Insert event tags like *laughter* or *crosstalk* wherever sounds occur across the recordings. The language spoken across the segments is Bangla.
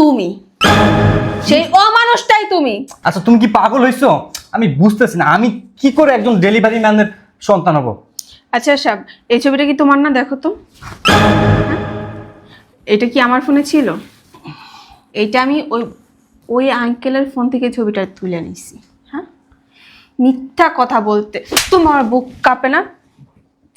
তুমি। সেই অমানুষটাই তুমি। আচ্ছা তুমি কি পাগল হইছো? আমি বুঝতেছি না। আমি কি করে একজন ডেলিভারি ম্যানের সন্তান হব? আচ্ছা সাব এই ছবিটা কি তোমার না? দেখো তো। হ্যাঁ? এটা কি আমার ফোনে ছিল? এটা আমি ওই ওই আঙ্কেলের ফোন থেকে ছবিটা তুলে নিছি। হ্যাঁ? মিথ্যা কথা বলতে। তোমার বুক কাঁপে না?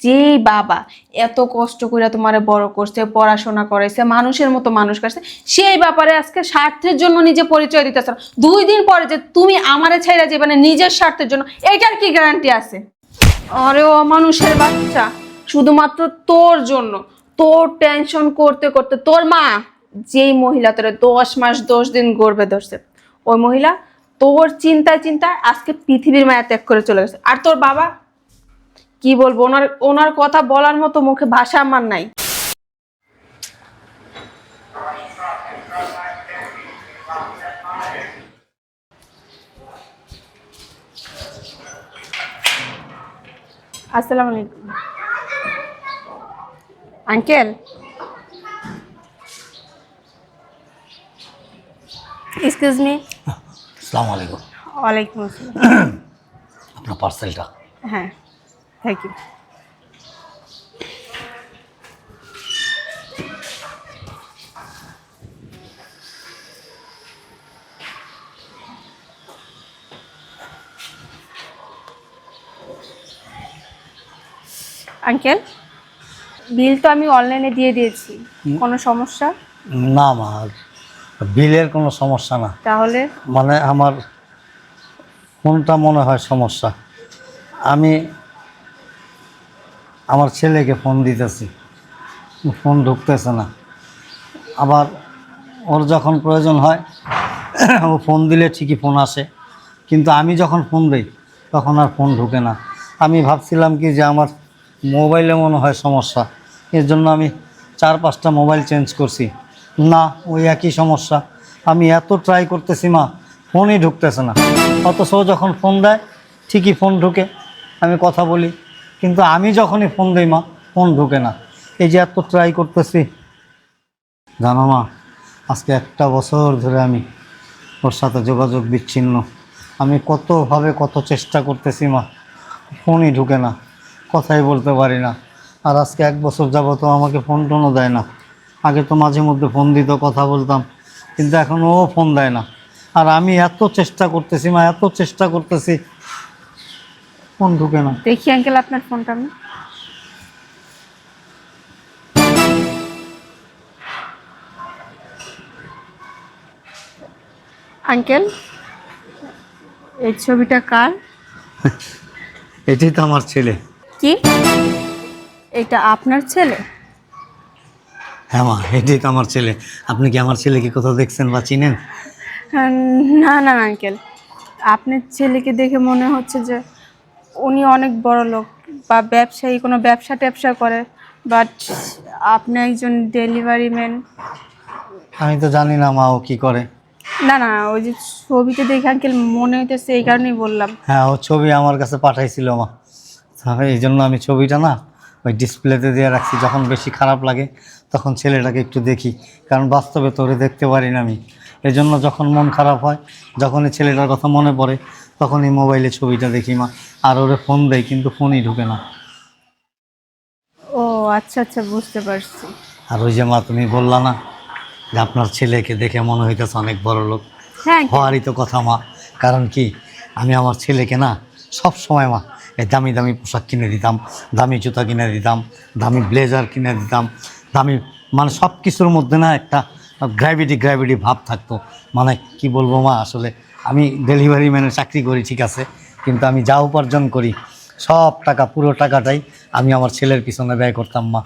যেই বাবা এত কষ্ট করে তোমারে বড় করছে, পড়াশোনা করেছে মানুষের মতো মানুষ করছে, সেই ব্যাপারে আজকে স্বার্থের জন্য নিজে পরিচয় দিতেছ। দুই দিন পরে যে তুমি আমারে ছেড়ে যে মানে নিজের স্বার্থের জন্য, এটার কি গ্যারান্টি আছে? আরে ও মানুষের বাচ্চা, শুধুমাত্র তোর জন্য। তোর টেনশন করতে করতে, তোর মা, যেই মহিলা তোর দশ মাস, দশ দিন গর্বে ধরছে, ওই মহিলা তোর চিন্তায় চিন্তায় আজকে পৃথিবীর মায়া ত্যাগ করে চলে গেছে। আর তোর বাবা কি বলব? ওনার ওনার কথা বলার মতো মুখে ভাষা আমার নাই। আসসালামু আলাইকুম। আঙ্কেল? এক্সকিউজ মি আসসালামু আলাইকুম। ওয়ালাইকুম আসসালাম। আপনার পার্সেলটা হ্যাঁ। থ্যাংক ইউ আঙ্কেল বিল তো আমি অনলাইনে দিয়ে দিয়েছি। কোনো সমস্যা? না মা বিলের কোনো সমস্যা না। তাহলে? মানে আমার ফোনটা মনে হয় সমস্যা। আমি আমার ছেলেকে ফোন দিতেছি। ফোন ঢুকতেছে না। আবার ওর যখন প্রয়োজন হয়, ও ফোন দিলে ঠিকই ফোন আসে। কিন্তু আমি যখন ফোন দিই, তখন আর ফোন ঢুকে না। আমি ভাবছিলাম কি যে আমার মোবাইলে মনে হয় সমস্যা। এর জন্য আমি চার পাঁচটা মোবাইল চেঞ্জ করছি। না, ওই একই সমস্যা। আমি এত ট্রাই করতেছি মা ফোনই ঢুকতেছে না। অথচ যখন ফোন দেয়, ঠিকই ফোন ঢুকে। আমি কথা বলি। কিন্তু আমি যখনই ফোন দিই মা, ফোন ঢুকে না। এই যে এত ট্রাই করতেছি। জানো মা, আজকে একটা বছর ধরে আমি ওর সাথে যোগাযোগ বিচ্ছিন্ন। আমি কতভাবে কত চেষ্টা করতেছি মা, ফোনই ঢুকে না, কথাই বলতে পারি না। আর আজকে এক বছর যাবত আমাকে ফোন টোনও দেয় না। আগে তো মাঝে মধ্যে ফোন দিত, কথা বলতাম, কিন্তু এখন ও ফোন দেয় না। আর আমি এত চেষ্টা করতেছি মা, এত চেষ্টা করতেছি ফোন ঢুকে না। দেখি আঙ্কেল আপনার ফোনটা আমি। আঙ্কেল এই ছবিটা কার? *laughs* এটাই তো আমার ছেলে। কি? এটা আপনার ছেলে? হ্যাঁ মা এটাই তো আমার ছেলে। আপনি কি আমার ছেলেকে কোথাও দেখছেন বা চিনেন? না না আঙ্কেল। আপনার ছেলেকে দেখে মনে হচ্ছে যে উনি অনেক বড় লোক বা ব্যবসায়ী কোনো ব্যবসা ট্যাবসা করে বাট আপনি একজন ডেলিভারি ম্যান আমি তো জানি না মা ও কি করে। না না ওই যে ছবিতে দেখে আঙ্কেল মনে হইতেছে এই কারণেই বললাম। হ্যাঁ ও ছবি আমার কাছে পাঠাইছিল মা। তাহলে এই জন্য আমি ছবিটা না ওই ডিসপ্লেতে দিয়ে রাখছি। যখন বেশি খারাপ লাগে তখন ছেলেটাকে একটু দেখি। কারণ বাস্তবে তো ওরে দেখতে পারি না আমি। এই জন্য যখন মন খারাপ হয় যখন এই ছেলেটার কথা মনে পড়ে তখন এই মোবাইলে ছবিটা দেখি মা। আর ওরে ফোন দেয় কিন্তু ফোনই ঢুকে না। ও আচ্ছা আচ্ছা বুঝতে পারছি। আর ওই যে মা তুমি বললা না যে আপনার ছেলেকে দেখে মনে হইতেছে অনেক বড় লোক। হ্যাঁ হওয়ারই তো কথা মা। কারণ কি আমি আমার ছেলেকে না সব সময় মা এই দামি দামি পোশাক কিনে দিতাম দামি জুতা কিনে দিতাম দামি ব্লেজার কিনে দিতাম দামি মানে সব কিছুর মধ্যে না একটা গ্র্যাভিটি গ্র্যাভিটি ভাব থাকতো। মানে কি বলব মা, আসলে আমি ডেলিভারি ম্যানের চাকরি করি, ঠিক আছে, কিন্তু আমি যা উপার্জন করি, সব টাকা, পুরো টাকাটাই আমি আমার ছেলের পিছনে ব্যয় করতাম মা।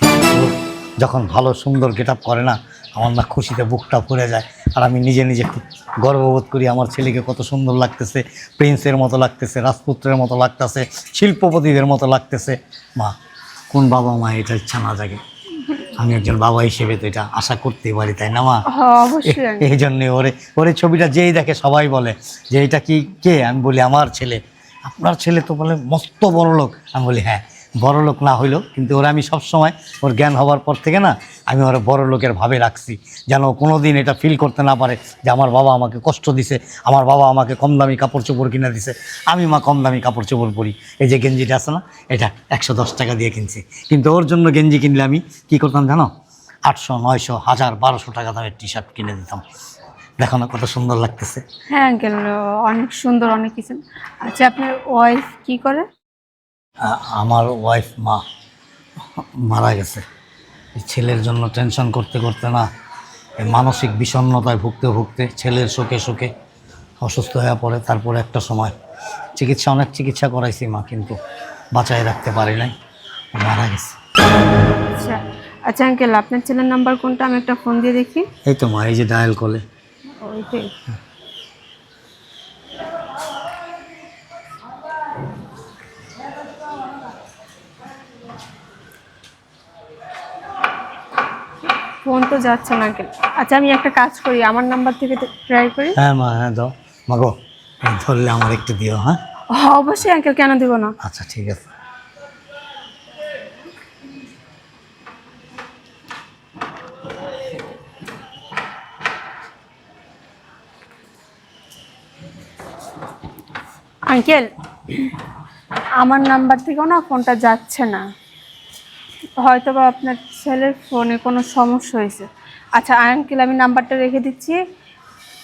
যখন ভালো, সুন্দর গেট করে না, আমার না খুশিতে বুকটা ভরে যায়। আর আমি নিজে নিজে খুব গর্ববোধ করি, আমার ছেলেকে কত সুন্দর লাগতেছে প্রিন্সের মতো লাগতেছে, রাজপুত্রের মতো লাগতেছে, শিল্পপতিদের মতো লাগতেছে। মা, কোন বাবা মা এটা ইচ্ছা না জাগে। আমি একজন বাবা হিসেবে তো এটা আশা করতেই পারি তাই না মা। এই জন্য ওরে ওরে ছবিটা যেই দেখে সবাই বলে যে এটা কি কে? আমি বলি আমার ছেলে। আপনার ছেলে তো বলে মস্ত বড় লোক আমি বলি হ্যাঁ। বড় লোক না হইল কিন্তু ওরা আমি সব সময় ওর জ্ঞান হওয়ার পর থেকে না, আমি ওরা বড় লোকের ভাবে রাখছি। যেন কোনো দিন এটা ফিল করতে না পারে যে আমার বাবা আমাকে কষ্ট দিছে, আমার বাবা আমাকে কম দামি কাপড় চোপড় কিনে দিছে। আমি মা কম দামি কাপড় চোপড় পরি। এই যে গেঞ্জিটা আছে না, এটা একশো দশ টাকা দিয়ে কিনছি। কিন্তু ওর জন্য গেঞ্জি কিনলে আমি কী করতাম জানো? আটশো, নয়শো, হাজার, বারোশো টাকা দামের টি শার্ট কিনে দিতাম। দেখো না কত সুন্দর লাগতেছে। হ্যাঁ অনেক সুন্দর, অনেক কিছু। আচ্ছা আপনার ওয়াইফ কি করে? আমার ওয়াইফ মা মারা গেছে। ছেলের জন্য টেনশন করতে করতে না মানসিক বিষণ্ণতায় ভুগতে ভুগতে ছেলের শোকে শোকে অসুস্থ হয়ে পড়ে। তারপরে একটা সময় চিকিৎসা অনেক চিকিৎসা করাইছি মা কিন্তু বাঁচায় রাখতে পারি নাই মারা গেছে। আচ্ছা আচ্ছা আঙ্কেল আপনার ছেলের নাম্বার কোনটা? আমি একটা ফোন দিয়ে দেখি। এই তো মা এই যে ডায়াল কলে ওইটাই। ফোন তো যাচ্ছে না আঙ্কেল আচ্ছা আমি একটা কাজ করি আমার নাম্বার থেকে ট্রাই করি। হ্যাঁ মা হ্যাঁ দাও। মাগো ধরলে আমার একটু দিও হ্যাঁ? হ্যাঁ, অবশ্যই আঙ্কেল কেন দেবো না? আচ্ছা ঠিক আছে। আঙ্কেল আমার নাম্বার থেকেও না ফোনটা যাচ্ছে না। হয়তো বা আপনার ছেলের ফোনে কোনো সমস্যা হয়েছে। আচ্ছা আঙ্কেল আমি নাম্বারটা রেখে দিচ্ছি।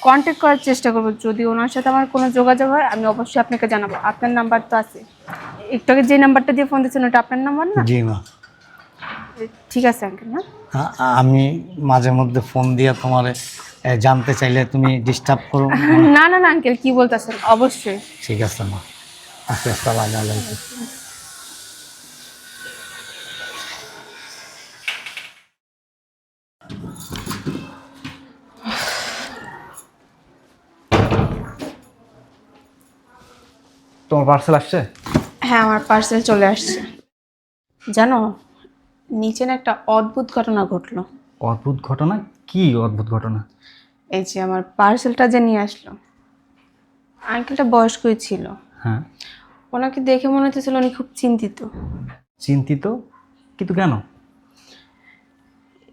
কন্ট্যাক্ট করার চেষ্টা করব। যদি ওনার সাথে আমার কোনো যোগাযোগ হয় আমি অবশ্যই আপনাকে জানাব। আপনার নাম্বার তো আছে। একটু আগে যে নাম্বারটা দিয়ে ফোন দিচ্ছেন ওটা আপনার নাম্বার না? জি মা ঠিক আছে আঙ্কেল না আমি মাঝে মধ্যে ফোন দিয়ে তোমার জানতে চাইলে তুমি ডিস্টার্ব করো। না না না আঙ্কেল কি বলতেছেন? অবশ্যই। ঠিক আছে মা। আচ্ছা আসসালামু আলাইকুম। তোমার পার্সেল আসছে? হ্যাঁ আমার পার্সেল চলে আসছে। জানো নিচে না একটা অদ্ভুত ঘটনা ঘটলো। অদ্ভুত ঘটনা? কি অদ্ভুত ঘটনা? এই যে আমার পার্সেলটা যে নিয়ে আসলো আঙ্কেলটা বয়স্কই ছিল। হ্যাঁ। ওনাকে দেখে মনে হতেছিল উনি খুব চিন্তিত। চিন্তিত? কিন্তু কেন?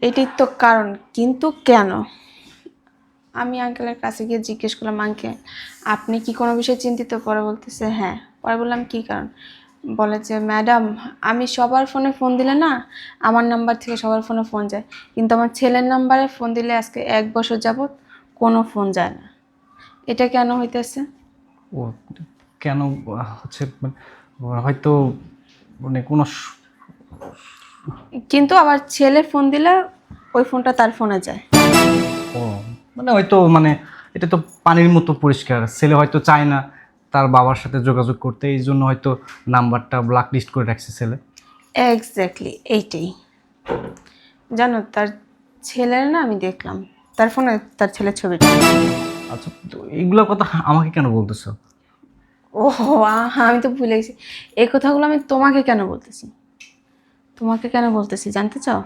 এটির তো কারণ কিন্তু কেন? আমি আঙ্কেলের কাছে গিয়ে জিজ্ঞেস করলাম আঙ্কেল আপনি কি কোনো বিষয়ে চিন্তিত? পরে বলতেছে হ্যাঁ। পরে বললাম কি কারণ? বলে যে ম্যাডাম আমি সবার ফোনে ফোন দিলে না আমার নাম্বার থেকে সবার ফোনে ফোন যায়। কিন্তু আমার ছেলের নাম্বারে ফোন দিলে আজকে এক বছর যাবৎ কোনো ফোন যায় না। এটা কেন হইতেছে? ও কেন হচ্ছে মানে, হয়তো মানে কোনো কিন্তু আবার ছেলে ফোন দিলে ওই ফোনটা তার ফোনে যায়। ও। মানে হয়তো মানে এটা তো পানির মতো পরিষ্কার। ছেলে হয়তো চায় না তার বাবার সাথে যোগাযোগ করতে এই জন্য হয়তো নাম্বারটা ব্ল্যাক লিস্ট করে রাখছে ছেলে। এক্স্যাক্টলি এইটাই। জানো তার ছেলের না আমি দেখলাম তার ফোনে তার ছেলের ছবিটা আচ্ছা তো এইগুলো কথা আমাকে কেন বলতেছো? ও আমি তো ভুলে গেছি। এই কথাগুলো আমি তোমাকে কেন বলতেছি? তোমাকে কেন বলতেছি জানতে চাও?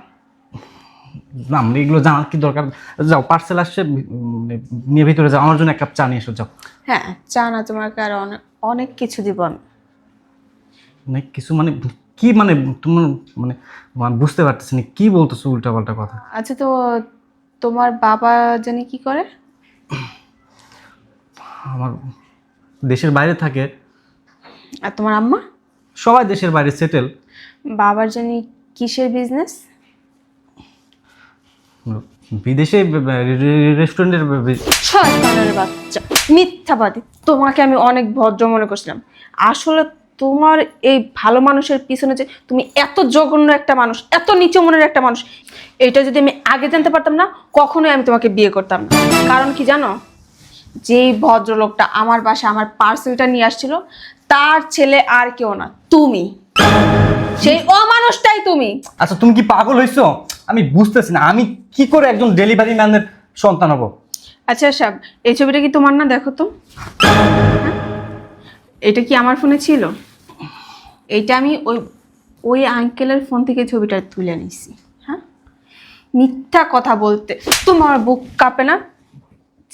না মানে এগুলো জানার কি দরকার? যাও পার্সেল আসছে নিয়ে ভিতরে যাও আমার জন্য এক কাপ চা নিয়ে এসো যাও। হ্যাঁ চা না তোমাকে আর অনেক অনেক কিছু দিব আমি। মানে কিছু মানে কি মানে তোমার মানে মানে বুঝতে পারতেছি না কি বলতেছো উল্টাপাল্টা কথা? আচ্ছা তো তোমার বাবা জানি কি করে? আমার দেশের বাইরে থাকে। আর তোমার আম্মা? সবাই দেশের বাইরে সেটেল বাবার জানি কিসের বিজনেস বিদেশে রেস্টুরেন্টের শয়তানের বাচ্চা। মিথ্যাবাদী। তোমাকে আমি অনেক ভদ্র মনে করছিলাম। আসলে তোমার এই ভালো মানুষের পিছনে যে তুমি এত জঘন্য একটা মানুষ এত নিচু মনের একটা মানুষ এটা যদি আমি আগে জানতে পারতাম না কখনোই আমি তোমাকে বিয়ে করতাম না। কারণ কি জানো? যেই ভদ্রলোকটা আমার বাসা আমার পার্সেলটা নিয়ে আসছিল তার ছেলে আর কেউ না তুমি। সেই অমানুষটাই তুমি। আচ্ছা তুমি কি পাগল হইছো? আমি বুঝতেছি না, আমি কি করে একজন ডেলিভারি ম্যানের সন্তান হব? আচ্ছা সাব এই ছবিটা কি তোমার না? দেখো তো। হ্যাঁ? এটা কি আমার ফোনে ছিল? এইটা আমি ওই ওই আঙ্কেলের ফোন থেকে ছবিটা তুলে নিছি হ্যাঁ? মিথ্যা কথা বলতে, তোমার বুক কাঁপে না?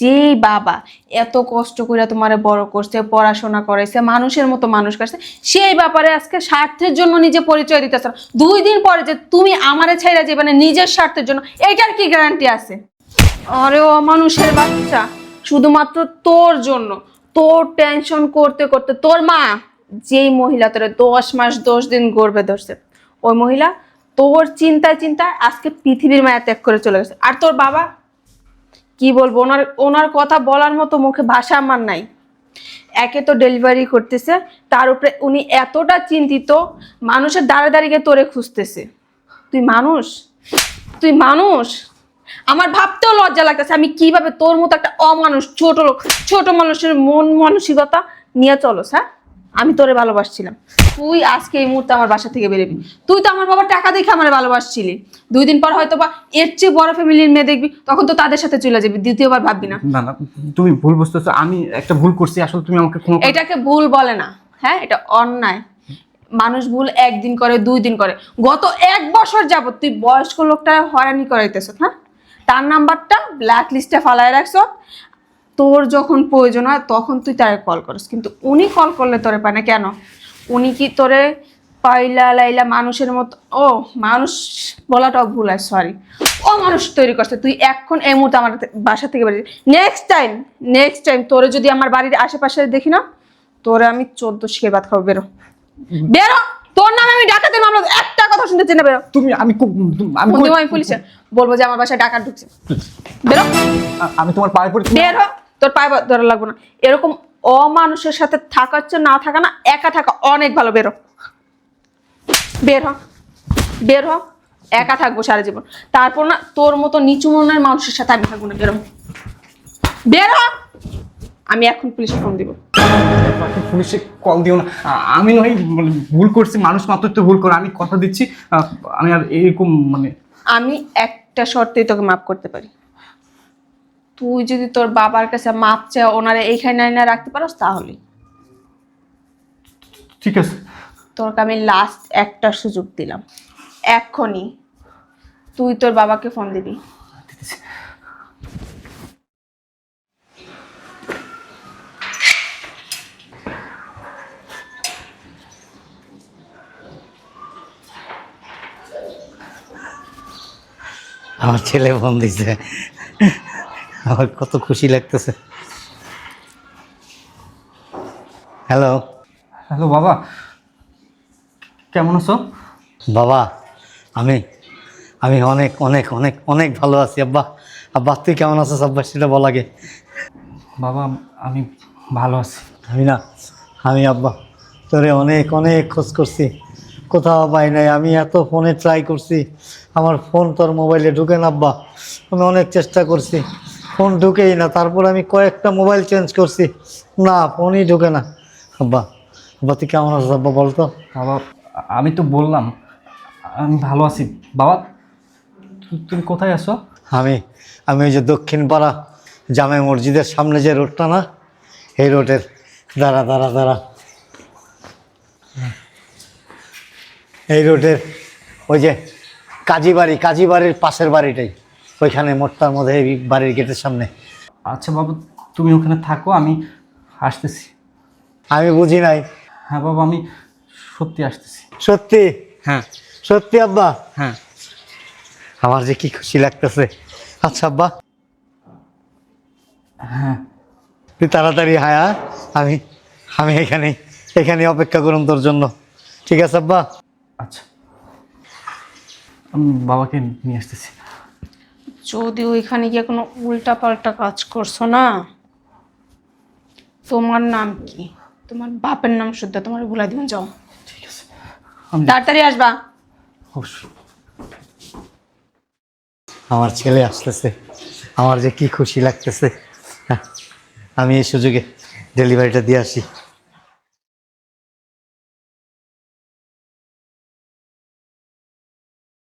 যেই বাবা এত কষ্ট করে তোমারে বড় করছে, পড়াশোনা করেছে মানুষের মতো মানুষ করছে, সেই ব্যাপারে আজকে স্বার্থের জন্য নিজে পরিচয় দিতেছ। দুই দিন পরে যে তুমি আমারে ছেড়ে যে মানে নিজের স্বার্থের জন্য এটার কি গ্যারান্টি আছে? আরে ও মানুষের বাচ্চা, শুধুমাত্র তোর জন্য। তোর টেনশন করতে করতে, তোর মা, যেই মহিলা তোর দশ মাস, দশ দিন গর্বে ধরছে, ওই মহিলা তোর চিন্তায় চিন্তায় আজকে পৃথিবীর মায়া ত্যাগ করে চলে গেছে। আর তোর বাবা কি বলব? ওনার ওনার কথা বলার মতো মুখে ভাষা আমার নাই। একে তো ডেলিভারি করতেছে, তার উপরে উনি এতটা চিন্তিত, মানুষের দাঁড়ে দাঁড়িয়ে তোরে খুঁজতেছে। তুই মানুষ? তুই মানুষ? আমার ভাবতেও লজ্জা লাগতেছে, আমি কীভাবে তোর মতো একটা অমানুষ, ছোট লোক, ছোট মানুষের মন মানসিকতা নিয়ে চলো হ্যাঁ? আমি তোরে ভালোবাসছিলাম। তুই আজকে এই মুহূর্তে আমার বাসা থেকে বেরোবি। তুই তো আমার বাবার টাকা দেখে আমার ভালোবাসছিলি। দুই দিন পর হয়তো বা এর চেয়ে বড় ফ্যামিলির মেয়ে দেখবি তখন তো তাদের সাথে চলে যাবি দ্বিতীয়বার ভাববি না। না না তুমি ভুল বুঝতেছো। আমি একটা ভুল করছি আসলে তুমি আমাকে ক্ষমা এটাকে ভুল বলে না হ্যাঁ? এটা অন্যায়। মানুষ ভুল একদিন করে দুই দিন করে। গত এক বছর যাবত তুই বয়স্ক লোকটা হয়রানি করাইতেছ হ্যাঁ? তার নাম্বারটা ব্ল্যাক লিস্টে ফালায় রাখছ। তোর যখন প্রয়োজন হয় তখন তুই তারে কল করিস। কিন্তু উনি কল করলে তোরে পায় না। কেন? উনি কি তোরে পাইলা লাইলা মানুষের মতো ও মানুষ বলাটাও ভুল হয় সরি ও মানুষ তৈরি করছে তুই এখন এই মুহূর্তে আমার বাসা থেকে বেরিয়ে নেক্সট টাইম নেক্সট টাইম তোরে যদি আমার বাড়ির আশেপাশে দেখি না তোরে আমি চোদ্দ শিখে ভাত খাব বেরো। বেরো! তোর নামে আমি ডাকাতের মামলা একটা কথা শুনতে চাই না বেরো। তুমি আমি আমি আমি পুলিশে। বলব যে আমার বাসায় ডাকাত ঢুকছে। বেরো। আমি তোমার পায়ে পড়ি বের তোর পায়ে ধরা লাগবে না। এরকম অমানুষের সাথে থাকার চেয়ে না থাকা না একা থাকা অনেক ভালো। বেরো বের হ। বের হ। একা থাকব সারা জীবন। তারপর না তোর মতো নিচু মনের মানুষের সাথে আমি থাকব না। বেরো বের হ। আমি এখন পুলিশে ফোন দিব। পুলিশে কল দিও না। আমি নয় মানে ভুল করছি মানুষ মাত্র তো ভুল করে আমি কথা দিচ্ছি। আমি আর এরকম মানে আমি একটা শর্তেই তোকে মাফ করতে পারি। তুই যদি তোর বাবার কাছে মাপ চায় ওনারে এইখানে না রাখতে পারোস তাহলেই। ঠিক আছে। তোকে আমি লাস্ট একটা সুযোগ দিলাম। এক্ষুনি তুই তোর বাবাকে ফোন দিবি। আমার ছেলে ফোন দিছে। আমার কত খুশি লাগতেছে। হ্যালো। হ্যালো বাবা। কেমন আছো? বাবা আমি আমি অনেক অনেক অনেক অনেক ভালো আছি আব্বা। আব্বা তুই কেমন আছিস আব্বা সেটা বল আগে। বাবা আমি ভালো আছি। আমি না আমি আব্বা তোরে অনেক অনেক খোঁজ করছি। কোথাও পাই নাই আমি এত ফোনে ট্রাই করছি। আমার ফোন তোর মোবাইলে ঢুকে না আব্বা। আমি অনেক চেষ্টা করছি। ফোন ঢুকেই না। তারপর আমি কয়েকটা মোবাইল চেঞ্জ করছি। না ফোনই ঢুকে না। আব্বা আব্বা তুই কেমন আছিস আব্বা বলতো বাবা আমি তো বললাম আমি ভালো আছি। বাবা তুমি কোথায় আছো? আমি আমি ওই যে দক্ষিণ পাড়া জামে মসজিদের সামনে যে রোডটা না এই রোডের। দাঁড়া দাঁড়া দাঁড়া। এই রোডের ওই যে কাজী বাড়ি কাজী বাড়ির পাশের বাড়িটাই। ওইখানে মোটটার মধ্যে এই বাড়ির গেটের সামনে। আচ্ছা বাবা তুমি ওখানে থাকো আমি আসতেছি। আমি বুঝি নাই। হ্যাঁ বাবা আমি সত্যি আসতেছি। সত্যি? হ্যাঁ। সত্যি আব্বা? হ্যাঁ। আমার যে কি খুশি লাগতেছে। আচ্ছা আব্বা। হ্যাঁ। তুই তাড়াতাড়ি হায়া? আমি আমি এখানে এখানে অপেক্ষা করুন তোর জন্য। ঠিক আছে আব্বা? আচ্ছা। আমি বাবাকে নিয়ে আসতেছি। যদি ওইখানে গিয়ে কোনো উল্টা পাল্টা কাজ করছ না তোমার নাম কি? তোমার বাপের নাম শুদ্ধ তোমার ভুলা দিবেন যাও। ঠিক আছে। তাড়াতাড়ি আসবা। অবশ্যই। আমার ছেলে আসতেছে। আমার যে কি খুশি লাগতেছে। হ্যাঁ, আমি এই সুযোগে ডেলিভারিটা দিয়ে আসি।